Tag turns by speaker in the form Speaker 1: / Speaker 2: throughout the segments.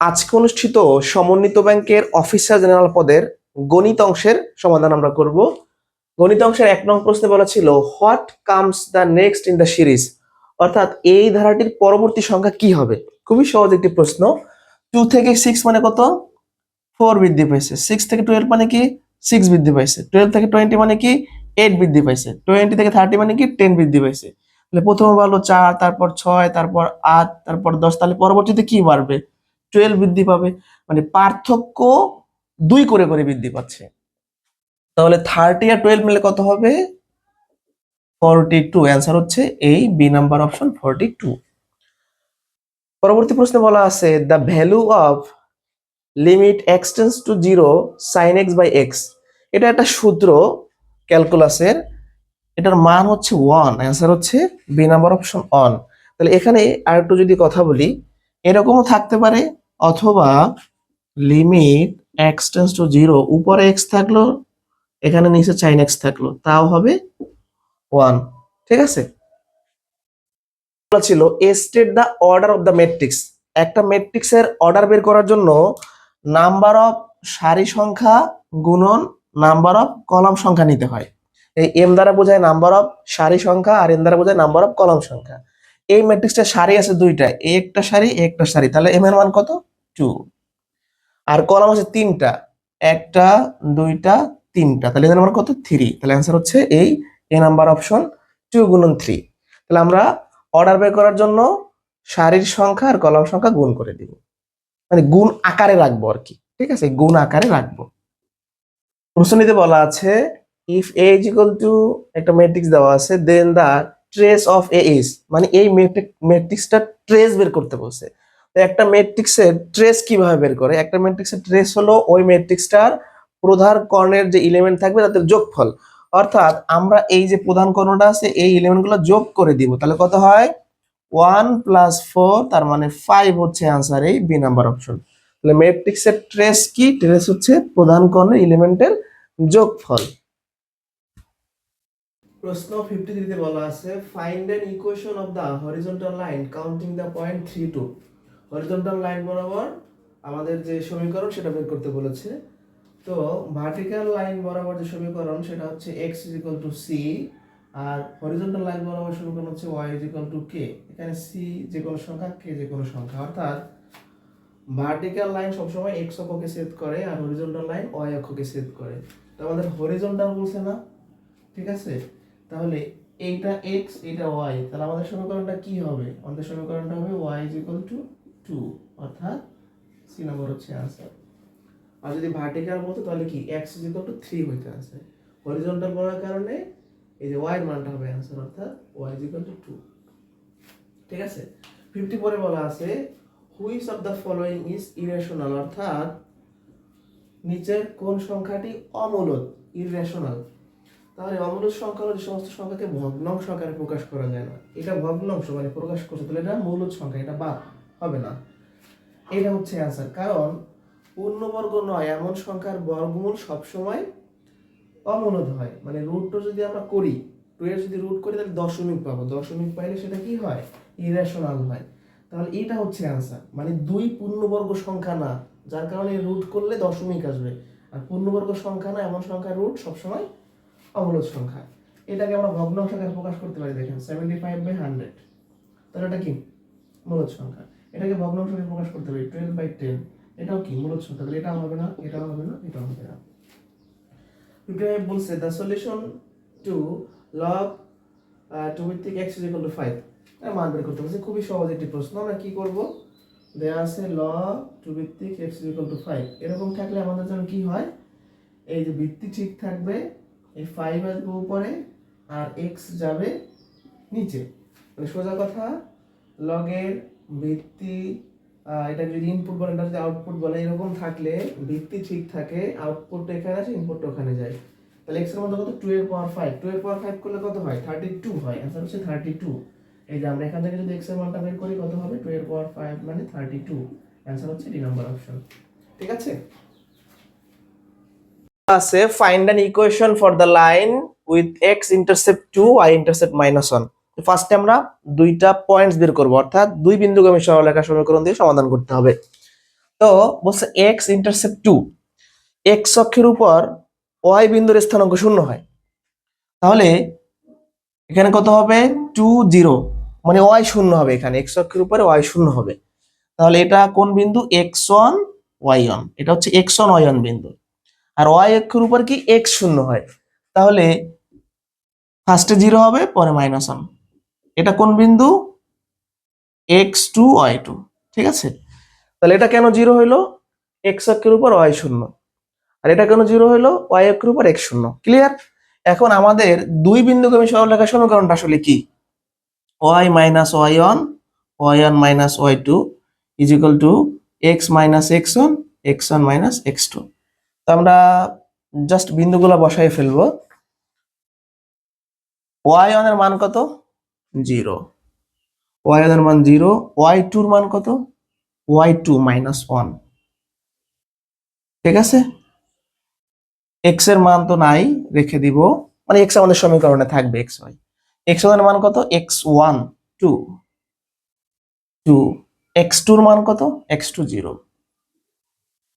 Speaker 1: আজকে অনুষ্ঠিত সমন্বিত ব্যাংকের অফিসার জেনারেল পদের গণিত অংশের সমাধান আমরা করব। গণিত অংশের এক নং প্রশ্নে বলা ছিল what comes the next in the series অর্থাৎ এই ধারাটির পরবর্তী সংখ্যা কি হবে? খুবই সহজ একটি প্রশ্ন। টু থেকে সিক্স মানে কত? ফোর বৃদ্ধি পাইছে। সিক্স থেকে টুয়েলভ মানে কি? সিক্স বৃদ্ধি পাইছে। টুয়েলভ থেকে টোয়েন্টি মানে কি? এইট বৃদ্ধি পাইছে। টোয়েন্টি থেকে থার্টি মানে কি? টেন বৃদ্ধি পাইছে। তাহলে প্রথমে বলল চার, তারপর ছয়, তারপর আট, তারপর দশ। তাহলে পরবর্তীতে কি বাড়বে? টুয়েলভ বৃদ্ধি পাবে মানে পার্থক্য দুই করে করে বৃদ্ধি পাচ্ছে। তাহলে থার্টি আর টুয়েলভ মিলে কত হবে? ফর্টি টু অ্যান্সার হচ্ছে এই B number option forty two পরবর্তী প্রশ্নে বলা আছে the value of limit x tends to zero sine x by x এটা একটা সূত্র ক্যালকুলাসের, এটার মান হচ্ছে ওয়ান অ্যান্সার হচ্ছে বি নাম্বার অপশন অন তাহলে এখানে আর একটু যদি কথা বলি, এরকমও থাকতে পারে অথবা limit x tends to zero উপরে এক্স থাকল, এখানে নিচে চাইন এক্স থাকল, তাও হবে ওয়ান ঠিক আছে? ছিল state the order of the matrix একটা ম্যাট্রিক্সের অর্ডার বের করার জন্য নাম্বার অফ সারি সংখ্যা গুণন নাম্বার অফ কলাম সংখ্যা নিতে হয়। এই এম দ্বারা বোঝায় নাম্বার অফ সারি সংখ্যা আর এন দ্বারা বোঝায় নাম্বার অফ কলাম সংখ্যা। এই ম্যাট্রিক্সটা সারি আছে দুইটা এ একটা সারি একটা সারি, তাহলে এম এর মান কত? টু আর কলাম আছে তিনটা। একটা, দুইটা, তিনটা। তাহলে এদের নাম্বার কত? থ্রি তাহলে অ্যান্সার হচ্ছে এই এ নাম্বার অপশন টু গুণন থ্রি তাহলে আমরা অর্ডার বের করার জন্য সারির সংখ্যা আর কলাম সংখ্যা গুণ করে দিব। মানে গুণ আকারে রাখব আর কি। ঠিক আছে? গুণ আকারে রাখব। প্রশ্নটিতে বলা আছে if A is equal to একটা ম্যাট্রিক্স দেওয়া আছে then the trace of A is মানে এই ম্যাট্রিক্সটা ট্রেস বের করতে বলছে। একটা ম্যাট্রিক্সের ট্রেস কীভাবে বের করে? একটা ম্যাট্রিক্সের ট্রেস হলো ওই ম্যাট্রিক্সটার প্রধান কর্ণের যে এলিমেন্ট থাকবে তাদের যোগফল। অর্থাৎ আমরা এই যে প্রধান কর্ণটা আছে, এই এলিমেন্টগুলো যোগ করে দিব। তাহলে কত হয়? ওয়ান প্লাস ফোর তার মানে ফাইভ হচ্ছে অ্যান্সার এই বি নাম্বার অপশন তাহলে ম্যাট্রিক্সের ট্রেস কি? ট্রেস হচ্ছে প্রধান কর্ণের এলিমেন্টের যোগফল। প্রশ্ন ফিফটি থ্রিতে বলা আছে find an equation of the horizontal line counting the point three two horizontal line বরাবর আমাদের যে সমীকরণ সেটা বের করতে বলেছে। তো ভার্টিক্যাল লাইন বরাবর যে সমীকরণ সেটা হচ্ছে এক্স ইজ টু সি আর হরিজন্টাল লাইন বরাবর সমীকরণ হচ্ছে ওয়াই ইজ টু কে এখানে সি যে কোনো সংখ্যা কে যে কোনো সংখ্যা। অর্থাৎ ভার্টিক্যাল লাইন সবসময় এক্স অক্ষকে সেট করে আর হরিজন্টাল লাইন ওয়াই অক্ষকে সেট করে। তো আমাদের হরিজন্টাল বলছে না, ঠিক আছে? তাহলে এইটা এক্স এটা ওয়াই তাহলে আমাদের সমীকরণটা কি হবে? আমাদের সমীকরণটা হবে ওয়াই ইজ টু টু অর্থাৎ সি নম্বর হচ্ছে আনসার আর যদি ভার্টিক্যাল বলতো, তাহলে কি? X is equal to three হইতে আছে হরিজন্টাল বলার কারণে এই যে ওয়াই মানটা হবে অ্যান্সার অর্থাৎ ওয়াই ইজ টু টু ঠিক আছে? ফিফটি পরে বলা আছে which of the following is irrational অর্থাৎ নিচের কোন সংখ্যাটি অমূলত ইরেশনাল তাহলে অমূলদ সংখ্যা হলো যে সমস্ত সংখ্যাকে ভগ্নাংশ আকারে প্রকাশ করা যায় না। এটা ভগ্নাংশ মানে প্রকাশ করছে, তাহলে এটা মূলদ সংখ্যা, এটা বাদ হবে না। এটা হচ্ছে অ্যান্সার কারণ পূর্ণবর্গ নয়, এমন সংখ্যার বর্গমূল সবসময় অমূলদ হয়। মানে রুটটা যদি আমরা করি টু এর যদি রুট করি, তাহলে দশমিক পাবো। দশমিক পাইলে সেটা কি হয়? ইরেশনাল হয়। তাহলে এটা হচ্ছে অ্যান্সার মানে দুই পূর্ণবর্গ সংখ্যা না, যার কারণে রুট করলে দশমিক আসবে। আর পূর্ণবর্গ সংখ্যা না, এমন সংখ্যার রুট সবসময় অমূলদ সংখ্যা। এটাকে আমরা ভগ্নাংশ আকারে প্রকাশ করতে পারি, দেখেন সেভেন্টি ফাইভ বাই হান্ড্রেড তাহলে এটা কি? মূলদ সংখ্যা। এটাকে ভগ্নাংশ আকারে প্রকাশ করতে পারি টুয়েলভ বাই টেন এটাও কি? সংখ্যা তাহলে এটাও হবে না, এটাও হবে না, এটাও হবে না। বলছে the solution to log two ভিত্তিক x is equal to five মান বের করতে বলছে, খুবই সহজ একটি প্রশ্ন। আমরা কি করব? দেয়া আছে লগ টু ভিত্তিক x is equal to five এরকম থাকলে আমাদের জন্য কি হয়? এই যে ভিত্তি ঠিক থাকবে, এই ফাইভ আসবে উপরে, আর এক্স যাবে নিচে। মানে সোজা কথা লগের ভিত্তি এটা যদি ইনপুট বলে এটা যদি আউটপুট বলে এরকম থাকলে ভিত্তি ঠিক থাকে আউটপুট এখানে আছে ইনপুট ওখানে যায়। তাহলে এক্সের মধ্যে কত? টু এর পাওয়ার ফাইভ টু এর পাওয়ার ফাইভ করলে কত হয়? থার্টি টু হয়। অ্যান্সার হচ্ছে থার্টি টু এই যে আমরা এখান থেকে যদি এক্সের মানটা বের করি, কত হবে? টু এর পাওয়ার ফাইভ মানে থার্টি টু অ্যান্সার হচ্ছে ডি নাম্বার অপশন ঠিক আছে? আছে find an equation for the line with x intercept two y intercept minus one ফার্স্টে আমরা দুইটা পয়েন্টস বের করব, অর্থাৎ দুই বিন্দুগামী সরলরেখা সমীকরণ দিয়ে সমাধান করতে হবে। তো বলছে এক্স ইন্টারসেপ্ট টু এক্স অক্ষের উপর ওয়াই বিন্দুর স্থানাঙ্ক শূন্য হয়। তাহলে এখানে কত হবে? টু জিরো মানে ওয়াই শূন্য হবে এখানে এক্স অক্ষের উপরে ওয়াই শূন্য হবে। তাহলে এটা কোন বিন্দু? এক্স ওয়ান ওয়াই ওয়ান এটা হচ্ছে এক্স ওয়ান ওয়াই ওয়ান বিন্দু। আর ওয়াই অক্ষের উপর কি? এক্স শূন্য হয়। তাহলে ফার্স্টে জিরো হবে, পরে মাইনাস ওয়ান এটা কোন বিন্দু? X two y two. ঠিক আছে? তাহলে এটা কেন জিরো হইল? এক্স অক্ষের উপর ওয়াই শূন্য। আর এটা কেন জিরো হইল? ওয়াই অক্ষের উপর এক্স শূন্য। ক্লিয়ার এখন আমাদের দুই বিন্দুগামী সরলরেখা সমীকরণটা আসলে কি? Y minus y one y one minus y two, is equal to x minus x one x one minus x two. তো আমরা জাস্ট বিন্দুগুলো বসাই ফেলব। ওয়াই ওয়ানের মান কত? জিরো। ওয়াই এর মান জিরো ওয়াই টুর মান কত? ওয়াই টু মাইনাস ওয়ান ঠিক আছে? এক্সের মান তো নাই, রেখে দিব। মানে এক্স আমাদের সমীকরণে থাকবে এক্স ওয়াই এক্স ওয়ান মান কত? X one two two x টুর মান কত? X two zero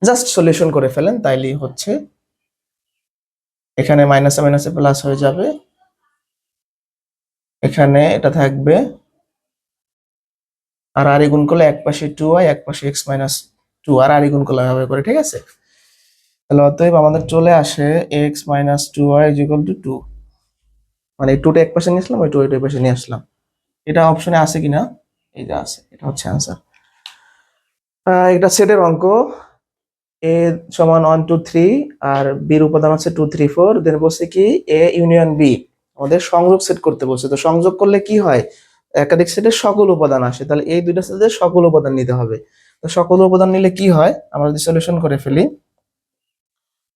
Speaker 1: just solution করে ফেলেন, তাইলেই হচ্ছে। এখানে মাইনাসে মাইনাসে প্লাস হয়ে যাবে। এখানে এটা থাকবে আর আর গুণ করলে এক পাশে টু ওয়াই এক পাশে এক্স মাইনাস টু আর আর গুণ করলে হবে করে, ঠিক আছে? তাহলে অতএব আমাদের চলে আসে x minus two y equal to two মানে এই টুটা এক পাশে নিয়ে আসলাম, ওই টু ওইটা পাশে নিয়ে আসলাম। এটা অপশনে আছে কিনা? এই যে আছে, এটা হচ্ছে অ্যান্সার এটা সেটের অঙ্ক। এ সমান ওয়ান টু থ্রি আর বির উপাদান আছে টু থ্রি ফোর দেন বলছে কি? এ ইউনিয়ন বি আমাদের সংযোগ সেট করতে বলছে। তো সংযোগ করলে কি হয়? একাধিক সেটের সকল উপাদান আসে। তাহলে এই দুইটা সেটের সকল উপাদান নিতে হবে। তো সকল উপাদান নিলে কি হয়? আমরা যদি সলিউশন করে ফেলি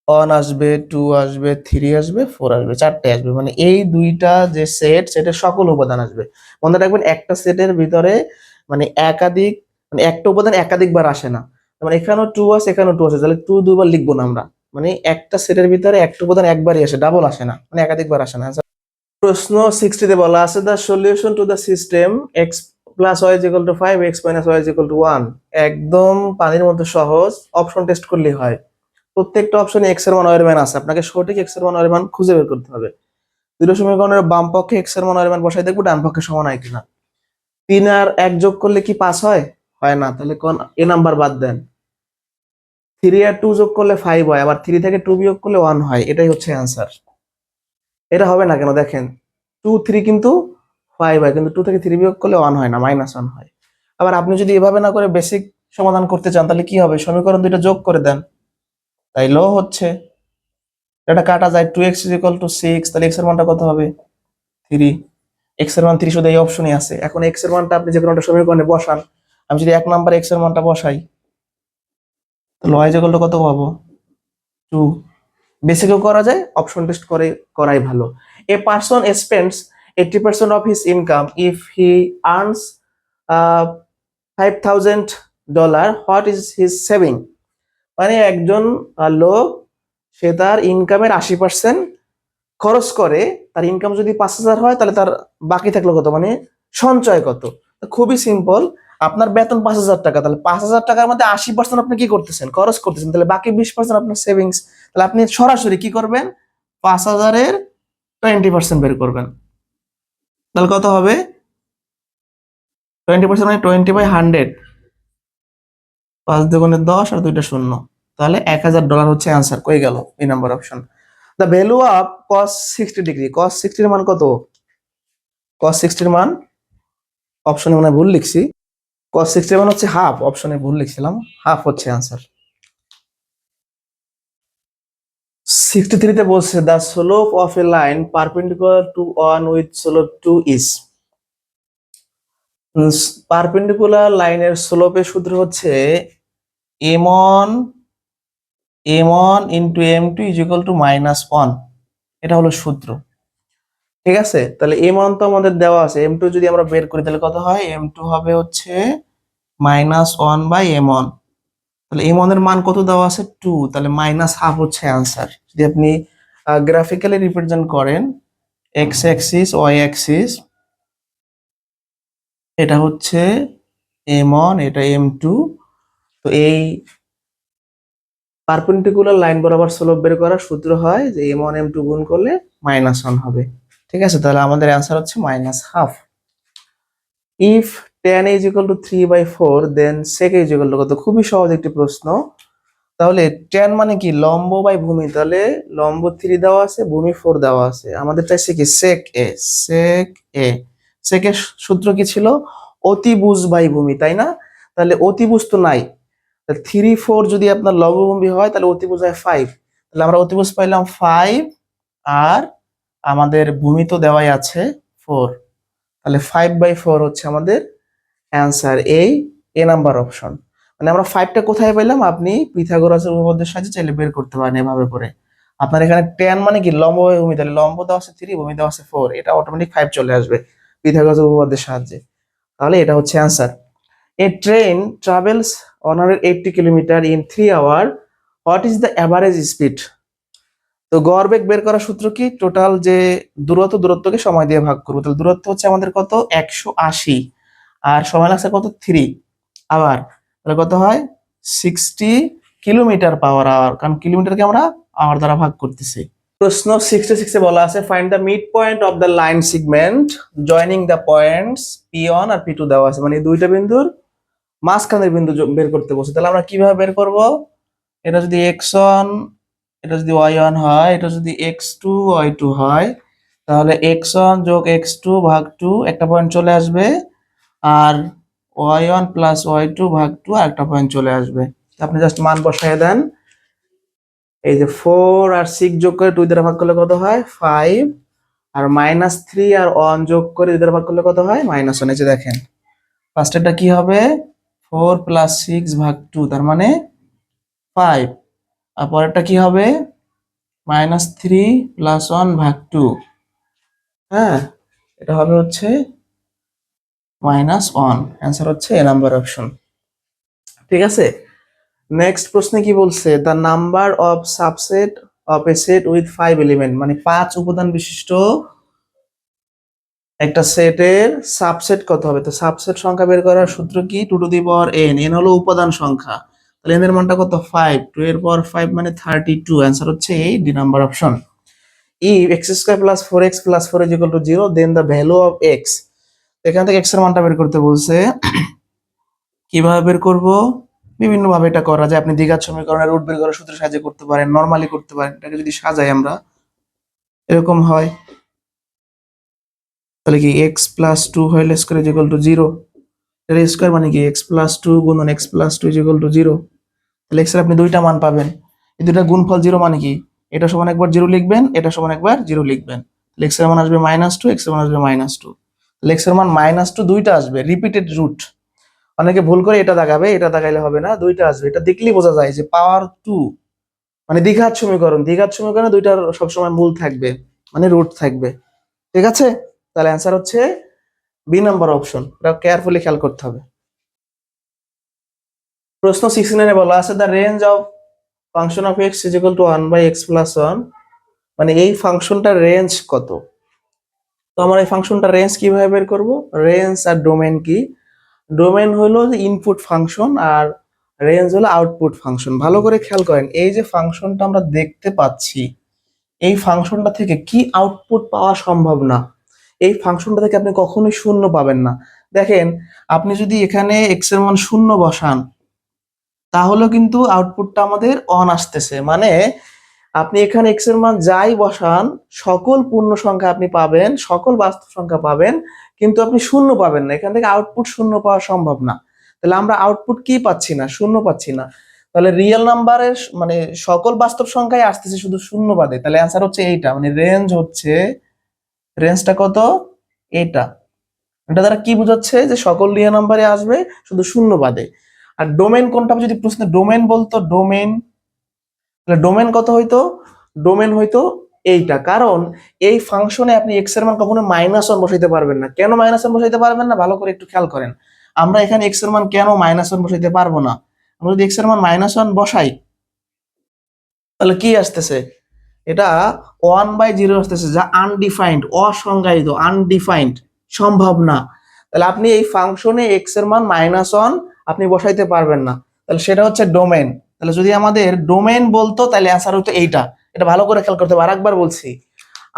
Speaker 1: ওয়ান আসবে টু আসবে থ্রি আসবে ফোর আসবে, চারটে আসবে। মানে এই দুইটা যে সেট সেটের সকল উপাদান আসবে। মনে রাখবেন একটা সেটের ভিতরে মানে একাধিক মানে একটা উপাদান একাধিকবার আসে না। মানে এখানেও টু আছে, এখানেও টু আছে। তাহলে টু দুবার লিখব না আমরা। মানে একটা সেটের ভিতরে একটা উপাদান একবারই আসে ডাবল আসে না। মানে একাধিকবার আসে না। প্রশ্ন সিক্সটিতে বলা আছে the solution to the system x plus y equal to five x minus y equal to one একদম পানির মতো সহজ অপশন টেস্ট করলেই হয়। প্রত্যেকটা অপশনে এক্সের মান ওয়াই এর মান আছে। আপনাকে সঠিক এক্সের মান ওয়াই এর মান খুঁজে বের করতে হবে। দুটো সমীকরণের বাম পক্ষে এক্সের মান ওয়াই এর মান বসাই দেখব, ডান পক্ষে সমান হয় কিনা। তিন আর এক যোগ করলে কি পাস হয়? হয় না, তাহলে কোন এ নাম্বার বাদ দেন। থ্রি আর টু যোগ করলে ফাইভ হয়, আবার থ্রি থেকে টু বিয়োগ করলে ওয়ান হয়, এটাই হচ্ছে অ্যান্সার এটা হবে না কেন? দেখেন টু থ্রি কিন্তু ফাইভ হয়, কিন্তু টু থেকে থ্রি বিয়োগ করলে ওয়ান হয় না মাইনাস ওয়ান হয়। আবার আপনি যদি এভাবে না করে বেসিক সমাধান করতে চান, তাহলে কি হবে? সমীকরণ দুইটা যোগ করে দেন। তাইলেও হচ্ছে। এটা কাটা যায় two x equal to six তাহলে এক্সের মানটা কত হবে? থ্রি এক্সের মান থ্রি শুধু এই অপশনই আছে। এখন এক্সের মানটা আপনি যে কোনো একটা সমীকরণে বসান। আমি যদি এক নাম্বার এক্সের মানটা বসাই, তাহলে ওয়াই ইকুয়াল টু কত পাবো? টু বেসিকও করা যায় অপশন টেস্ট করে, করাই ভালো। A person spends eighty percent of his income if he earns five thousand dollar what is his saving মানে একজন লোক, সে তার ইনকামের আশি পার্সেন্ট খরচ করে, তার ইনকাম যদি পাঁচ হাজার হয়, তাহলে তার বাকি থাকল কত? মানে সঞ্চয় কত? খুবই সিম্পল আপনার বেতন পাঁচ হাজার টাকা, তাহলে পাঁচ হাজার টাকার মধ্যে আশি পার্সেন্ট আপনি কি করতেছেন? খরচ করতেছেন, তাহলে বাকি বিশ পার্সেন্ট আপনার সেভিংস তাহলে আপনি সরাসরি কি করবেন? পাঁচ হাজারের টোয়েন্টি পার্সেন্ট বের করবেন। তাহলে কত হবে? টোয়েন্টি পার্সেন্ট মানে টোয়েন্টি বাই হান্ড্রেড পাঁচ দুগুণে দশ আর দুইটা শূন্য। তাহলে এক হাজার ডলার হচ্ছে অ্যান্সার কই গেল এই number option the value of cos sixty degree cos সিক্সটির মান কত? কস সিক্সটির মান অপশনে মানে ভুল লিখছি। সিক্সটির মান হচ্ছে হাফ অপশনে ভুল লিখছিলাম হাফ হচ্ছে অ্যান্সার সিক্সটি থ্রিতে বলছে the slope of a line perpendicular to one with slope two is perpendicular লাইনের স্লোপের সূত্র হচ্ছে M one M one into M two is equal to minus one এটা হলো সূত্র। ঠিক আছে? তাহলে এম ওয়ান তো আমাদের দেওয়া আছে। এম টু যদি আমরা বের করি, তাহলে কত হয়? এম টু হবে হচ্ছে minus one by M one তাহলে এম ওয়ানের মান কত দেওয়া আছে? টু তাহলে মাইনাস হাফ হচ্ছে অ্যান্সার যদি আপনি গ্রাফিক্যালি রিপ্রেজেন্ট করেন এক্স অ্যাক্সিস ওয়াই অ্যাক্সিস এটা হচ্ছে এম ওয়ান এটা এম টু তো এই পারপেন্ডিকুলার লাইন বরাবর স্লোপ বের করার সূত্র হয় যে এম ওয়ান এম টু গুণ করলে মাইনাস ওয়ান হবে। ঠিক আছে? তাহলে আমাদের অ্যান্সার হচ্ছে minus half if tan is equal to three by four then sec is equal to কত? খুবই সহজ একটি প্রশ্ন। তাহলে টেন মানে কি? লম্ব বাই ভূমি। তাহলে লম্ব থ্রি দেওয়া আছে, ভূমি ফোর দেওয়া আছে। আমাদের চাইছে কি? সেক এ সেক এ সেকের সূত্র কি ছিল? অতিভুজ বাই ভূমি, তাই না? তাহলে অতিভুজ তো নাই। থ্রি ফোর যদি আপনার লম্বভূমি হয়, তাহলে অতিভুজ হয় ফাইভ তাহলে আমরা অতিভুজ পাইলাম ফাইভ আর আমাদের ভূমি তো দেওয়াই আছে ফোর তাহলে ফাইভ বাই ফোর হচ্ছে আমাদের অ্যান্সার এই এ নাম্বার অপশন মানে আমরা ফাইভটা কোথায় পেলাম? আপনি পিথাগোরাসের উপপাদ্যের সাহায্যে চাইলে বের করতে পারেন এভাবে করে। আপনার এখানে টেন মানে কি? লম্ব ভূমি। তাহলে লম্ব দেওয়া আছে থ্রি ভূমি দেওয়া আছে ফোর এটা অটোমেটিক ফাইভ চলে আসবে পিথাগোরাসের উপপাদ্যের সাহায্যে। তাহলে এটা হচ্ছে answer a train travels on eighty kilometer in three hour what is the average speed তো গড় বেগ বের করার সূত্র কি? টোটাল যে দূরত্ব, দূরত্বকে সময় দিয়ে ভাগ করব। তাহলে দূরত্ব হচ্ছে আমাদের কত? একশো আশি। আর সময় লাগছে কত? থ্রি আওয়ার তাহলে কত হয়? সিক্সটি কিলোমিটার পাওয়ার আওয়ার কারণ কিলোমিটারকে আমরা আওয়ার দ্বারা ভাগ করতেছি। প্রশ্ন সিক্সটি সিক্সে বলা আছে find the mid point of the line segment joining the points P one R P two দেওয়া আছে। মানে দুইটা বিন্দুর মাঝখানের বিন্দু বের করতে বলছে। তাহলে আমরা কীভাবে বের করব? এটা যদি এক্স ওয়ান এটা যদি ওয়াই ওয়ান হয়, এটা যদি এক্স টু ওয়াই টু হয়, তাহলে এক্স ওয়ান যোগ এক্স টু ভাগ টু একটা পয়েন্ট চলে আসবে, আর y one plus y two ভাগ টু আর একটা পয়েন্ট চলে আসবে। আপনি জাস্ট মান বসায় দেন। এই যে ফোর আর সিক্স যোগ করে টু দ্বারা ভাগ করলে কত হয়? ফাইভ আর মাইনাস থ্রি আর ওয়ান যোগ করে দুই দ্বারা ভাগ করলে কত হয়? মাইনাস ওয়ান যে দেখেন ফার্স্টেরটা কি হবে? ফোর প্লাস সিক্স ভাগ টু তার মানে ফাইভ আর পরেরটা কি হবে? মাইনাস থ্রি প্লাস ওয়ান ভাগ টু হ্যাঁ এটা হবে হচ্ছে মাইনাস ওয়ান অ্যান্সার হচ্ছে এ নাম্বার অপশন ঠিক আছে? নেক্সট প্রশ্নে কি বলছে? The number of subset of a set with five element মানে পাঁচ উপাদান বিশিষ্ট একটা সেটের সাবসেট কত হবে? তো সাবসেট সংখ্যা বের করার সূত্র কি? Two to the power n n হলো উপাদান সংখ্যা। তাহলে এন এর মানটা কত? ফাইভ টু এর পাওয়ার ফাইভ মানে থার্টি টু অ্যান্সার হচ্ছে এই D number option E x square plus four x plus four is equal to zero then the value of x এখান থেকে এক্সের মানটা বের করতে বলছে, কীভাবে বের করব? বিভিন্ন ভাবে এটা করা যায়। আপনি দ্বিঘাত সমীকরণের রুট বের করার সূত্রের সাহায্যে করতে পারেন নরমালি করতে পারেন। এটাকে যদি সাজাই আমরা, এরকম হয়। তাহলে কি এক্স প্লাস টু হইলে স্কোয়ার ইকুয়াল টু জিরো এর স্কোয়ার মানে কি? এক্স প্লাস টু গুণন x plus two is equal to zero তাহলে এক্সের আপনি দুইটা মান পাবেন। এই দুইটা গুণফল জিরো মানে কি? এটা সমান একবার জিরো লিখবেন, এটা সমান একবার জিরো লিখবেন। তাহলে এক্স মান আসবে মাইনাস টু এক্সের মান আসবে মাইনাস টু তাহলে এক্স মান মাইনাস টু দুইটা আসবে রিপিটেড রুট অনেকে ভুল করে এটা দাগাবে, এটা দাগাইলে হবে না, দুইটা আসবে। এটা দেখলেই বোঝা যায় যে পাওয়ার টু মানে দ্বিঘাত সমীকরণ, দীঘার সমীকরণে দুইটার সবসময় মূল থাকবে মানে রুট থাকবে। ঠিক আছে? তাহলে অ্যান্সার হচ্ছে বি নাম্বার অপশন, এটা কেয়ারফুলি খেয়াল করতে হবে। প্রশ্ন সিক্সটি নাইনে বলা আছে the range of function of x is to one by x plus one মানে এই ফাংশনটার রেঞ্জ কত? তো আমরা এই ফাংশনটার রেঞ্জ কীভাবে বের করব? রেঞ্জ আর ডোমেন কি? ডোমেন হলো ইনপুট ফাংশন আর রেঞ্জ হলো আউটপুট ফাংশন ভালো করে খেয়াল করেন, এই যে ফাংশনটা আমরা দেখতে পাচ্ছি, এই ফাংশনটা থেকে কি আউটপুট পাওয়া সম্ভব না? এই ফাংশনটা থেকে আপনি কখনোই শূন্য পাবেন না। দেখেন, আপনি যদি এখানে এক্সের মান শূন্য বসান, তাহলেও কিন্তু আউটপুটটা আমাদের অন আসতেছে। মানে আপনি এখানে এক্সের মান যাই বসান, সকল পূর্ণ সংখ্যা আপনি পাবেন, সকল বাস্তব সংখ্যা পাবেন, কিন্তু আপনি শূন্য পাবেন না। এখান থেকে আউটপুট শূন্য পাওয়া সম্ভব না। তাহলে আমরা আউটপুট কি পাচ্ছি না? শূন্য পাচ্ছি না। তাহলে রিয়েল নাম্বারের মানে সকল বাস্তব সংখ্যায় আসতেছে শুধু শূন্য বাদে। তাহলে অ্যান্সার হচ্ছে এইটা মানে রেঞ্জ হচ্ছে রেঞ্জটা কত? এটা। এটা দ্বারা কি বোঝাচ্ছে? যে সকল রিয়েল নাম্বারে আসবে শুধু শূন্য বাদে। আর ডোমেন কোনটা? যদি প্রশ্নে ডোমেন বলতো ডোমেন তাহলে ডোমেন কত হইতো? ডোমেন হইতো এইটা। কারণ এই ফাংশনে আপনি এক্সের মান কখনো মাইনাস ওয়ান বসাইতে পারবেন না। কেন মাইনাস ওয়ান বসাইতে পারবেন না? ভালো করে একটু খেয়াল করেন। আমরা এখানে এক্সের মান কেন মাইনাস ওয়ান বসাইতে পারব না? আমরা যদি এক্সের মান মাইনাস ওয়ান বসাই, তাহলে কি আসতেছে? এটা ওয়ান বাই জিরো আসতেছে, যা আনডিফাইন্ড অসংজ্ঞায়িত আনডিফাইন্ড সম্ভব না। তাহলে আপনি এই ফাংশনে এক্সের মান মাইনাস ওয়ান আপনি বসাইতে পারবেন না। তাহলে সেটা হচ্ছে ডোমেন তাহলে যদি আমাদের ডোমেন বলতো, তাহলে অ্যান্সার হতো এইটা। এটা ভালো করে খেয়াল করতে হবে। আরেকবার বলছি,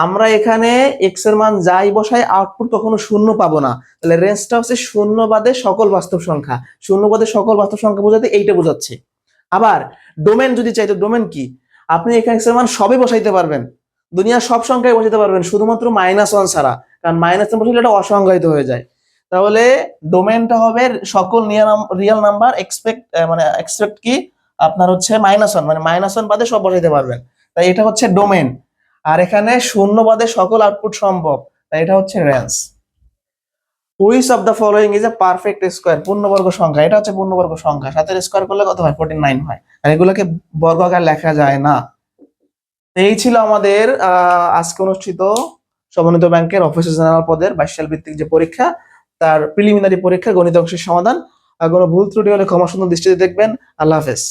Speaker 1: আমরা এখানে এক্সের মান যাই বসাই আউটপুট কখনো শূন্য পাবো না। তাহলে রেঞ্জটা হচ্ছে শূন্য বাদে সকল বাস্তব সংখ্যা। শূন্য বাদে সকল বাস্তব সংখ্যা বোঝাতে এইটা বোঝাচ্ছে। আবার ডোমেন যদি চাইতো ডোমেন কি? আপনি এখানে এক্সের মান সবই বসাইতে পারবেন। দুনিয়ার সব সংখ্যায় বসাইতে পারবেন, শুধুমাত্র মাইনাস ওয়ান ছাড়া। কারণ মাইনাস ওয়ান বসাইলে এটা অসংজ্ঞায়িত হয়ে যায়। তাহলে ডোমেনটা হবে সকল রিয়েল নাম্বার এক্সপেক্ট মানে এক্সপেক্ট কি? আপনার হচ্ছে মাইনাস ওয়ান মানে মাইনাস ওয়ান বাদে সব বসাইতে পারবেন। তাই এটা হচ্ছে ডোমেন আর এখানে শূন্য বাদে সকল আউটপুট সম্ভব। তাই এটা হচ্ছে range which of the following is a perfect square পূর্ণবর্গ সংখ্যা। এটা হচ্ছে পূর্ণবর্গ সংখ্যা। সাতের স্কোয়ার করলে কত হয়? ফোর্টি নাইন হয়। আর এগুলোকে বর্গ আকার লেখা যায় না। এই ছিল আমাদের আজকে অনুষ্ঠিত সমন্বিত ব্যাংকের অফিসার জেনারেল পদের বাইশ সাল ভিত্তিক যে পরীক্ষা, তার প্রিলিমিনারি পরীক্ষা, গণিত অংশের সমাধান। আর কোনো ভুল ত্রুটি হলে ক্ষমা সুন্দর দৃষ্টিতে দেখবেন। আল্লাহ হাফেজ।